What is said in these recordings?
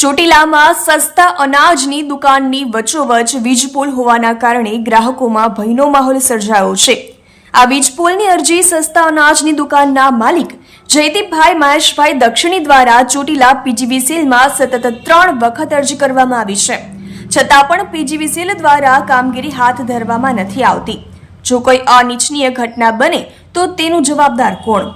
ચોટીલામાં સસ્તા અનાજની દુકાનની વચ્ચોવચ વીજપોલ હોવાના કારણે ગ્રાહકોમાં ભયનો માહોલ સર્જાયો છે. આ વીજપોલની અરજી સસ્તા અનાજની દુકાનના માલિક જયદીપભાઈ મહેશભાઈ દક્ષિણી દ્વારા ચોટીલા પીજીવીસીએલમાં સતત ત્રણ વખત અરજી કરવામાં આવી છે. છતાં પણ પીજીવીસીએલ દ્વારા કામગીરી હાથ ધરવામાં નથી આવતી. જો કોઈ અનિચ્છનીય ઘટના બને તો તેનું જવાબદાર કોણ?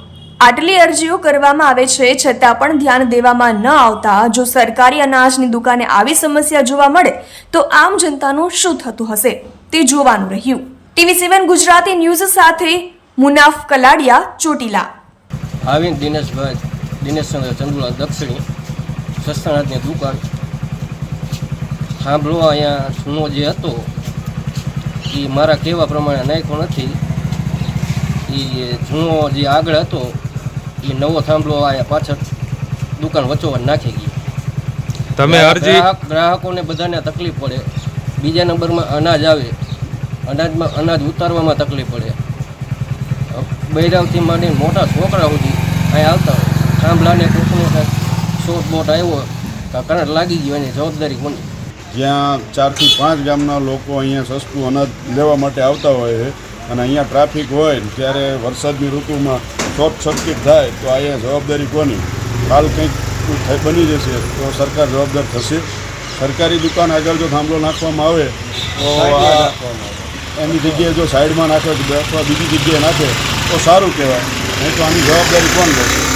આટલી અરજીઓ કરવામાં આવે છે, છતાં પણ ધ્યાન દેવામાં ન આવતા. જો સરકારી અનાજની દુકાને આવી સમસ્યા જોવા મળે, તો આમ જનતાનું શું થતું હશે? તે જોવાનું રહ્યું. ટીવી સેવન ગુજરાતી ન્યૂઝ સાથે મુનાફ કલાડિયા, ચોટીલા. આવીને દિનેશભાઈ દિનેશચંદ્ર ચંદુલા દક્ષિણી, સસ્તાનાથની દુકાન. સાંભળો, અહીંયા સુનો જે હતો, એ મારા કહેવા પ્રમાણે નાખ્યો નથી. એ જૂનો જે આગળ હતો એ નવો થાંભલો અહીંયા પાછળ દુકાન વચ્ચોવચ નાખી ગઈ. તમે અરજી ગ્રાહકોને બધાને તકલીફ પડે. બીજા નંબરમાં અનાજ આવે. અનાજમાં અનાજ ઉતારવામાં તકલીફ પડે. બૈરાવથી માંડીને મોટા છોકરા સુધી અહીં આવતા હોય. થાંભલાને કોકનો શોટ બોટ આવ્યો. તો કરંટ લાગી ગયો એની જવાબદારી કોની? જ્યાં ચારથી પાંચ ગામના લોકો અહીંયા સસ્તું અનાજ લેવા માટે આવતા હોય છે અને અહીંયા ટ્રાફિક હોય ત્યારે વરસાદની ઋતુમાં શોર્ટ સર્કિટ થાય તો અહીંયા જવાબદારી કોની? કાલ કંઈક બની જશે તો સરકાર જવાબદાર થશે. સરકારી દુકાન આગળ જો થાંભલો નાખવામાં આવે તો આ એની જગ્યાએ જો સાઈડમાં નાખે અથવા બીજી જગ્યાએ નાખે તો સારું કહેવાય. નહીં તો આની જવાબદારી કોણ લેશે?